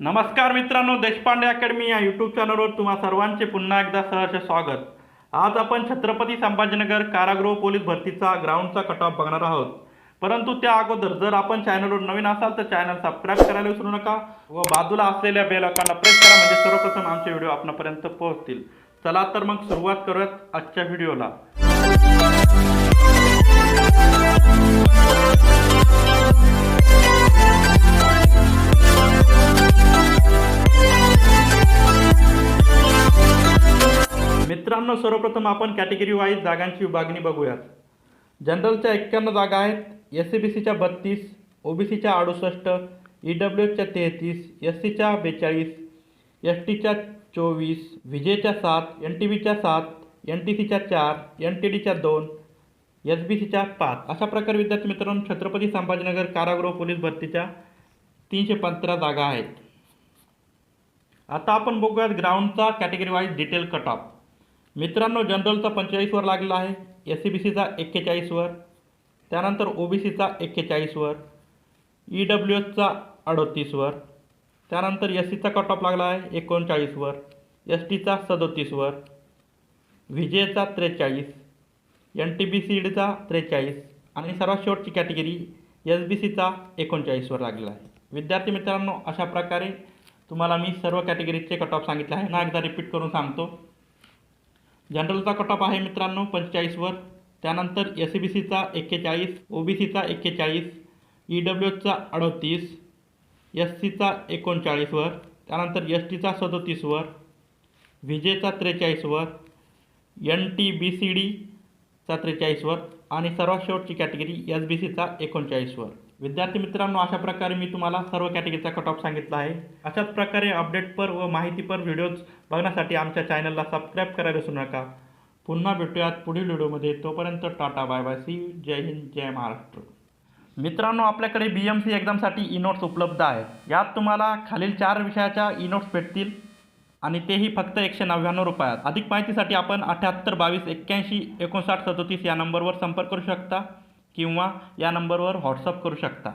नमस्कार मित्रांनो देशपांडे अकॅडमी या यूट्यूब चॅनलवर तुम्हा सर्वांचे पुन्हा एकदा सहर्ष स्वागत. आज आपण छत्रपती संभाजीनगर कारागृह पोलीस भरतीचा ग्राउंडचा कट ऑफ बघणार आहोत. परंतु त्या अगोदर जर आपण चॅनलवर नवीन असाल तर चॅनल सबस्क्राईब करायला विसरू नका व बाजूला असलेल्या बेल आयकॉनला प्रेस करा म्हणजे सर्वप्रथम आमचे व्हिडिओ आपणापर्यंत पोहोचतील. चला तर मग सुरुवात करूयात आजच्या व्हिडिओला मित्रांनो सर्वप्रथम आपण कॅटेगरी वाईज जागांची विभागणी बघूयात. जनरलच्या एक्क्याण्णव जागा आहेत. एस सी बी सीच्या बत्तीस ओ बी सीच्या अडुसष्ट ई डब्ल्यू एचच्या तेहतीस एस सीच्या बेचाळीस एस टीच्या चोवीस विजेच्या सात एन टी बीच्या सात एन टी सीच्या चार एन टी डीच्या दोन एस बी सीच्या पाच. अशा प्रकारे विद्यार्थी मित्रांनो छत्रपती संभाजीनगर कारागृह पोलीस भरतीच्या तीनशे पंधरा जागा आहेत. आता आपण बघूयात ग्राउंडचा category wise detail cut off मित्रांनो जनरलचा पंचेचाळीसवर लागलेला आहे. एस सी बी सीचा एक्केचाळीसवर. त्यानंतर ओ बी सीचा एक्केचाळीसवर. ई डब्ल्यू एसचा अडतीसवर. त्यानंतर एस सीचा कट ऑफ लागला आहे एकोणचाळीसवर. एस टीचा सदोतीसवर. विजेचा त्रेचाळीस. एन टी बी सी डीचा त्रेचाळीस. आणि सर्वात शेवटची कॅटेगरी एस बी सीचा एकोणचाळीसवर लागलेला आहे. विद्यार्थी मित्रांनो अशा प्रकारे तुम्हाला मी सर्व कॅटेगरीचे कट ऑफ सांगितले आहे. ना एकदा रिपीट करून सांगतो. जनरलचा कट ऑफ आहे मित्रांनो पंचेचाळीसवर. त्यानंतर एस सी बी सीचा एक्केचाळीस ओ बी सीचा एक्केचाळीस ई डब्ल्यू एचचा अडतीस एस सीचा एकोणचाळीसवर त्यानंतर एस टीचा सदोतीसवर विजेचा त्रेचाळीसवर एन टी बी सी डीचा त्रेचाळीसवर आणि सर्वात शेवटची कॅटेगरी एस बी सीचा एकोणचाळीसवर. विद्यार्थी मित्रांनो अशा प्रकारे मी तुम्हाला सर्व कॅटेगरीचा कट ऑफ सांगितला आहे. अशाच प्रकारे अपडेटपर व माहितीपर व्हिडिओज बघण्यासाठी आमच्या चॅनलला सबस्क्राईब करायला विसरू नका. पुन्हा भेटूयात पुढील व्हिडिओमध्ये तोपर्यंत टाटा बाय बाय सी जय हिंद जय महाराष्ट्र. मित्रांनो आपल्याकडे बी एम सी एक्झामसाठी ई नोट्स उपलब्ध आहेत. यात तुम्हाला खालील चार विषयाच्या ई नोट्स भेटतील आणि तेही फक्त एकशे नव्याण्णव रुपयात. अधिक माहितीसाठी आपण अठ्याहत्तर बावीस एक्क्याऐंशी एकोणसाठ सदोतीस या नंबरवर संपर्क करू शकता. किंवा या नंबरवर व्हॉट्सअप करू शकता.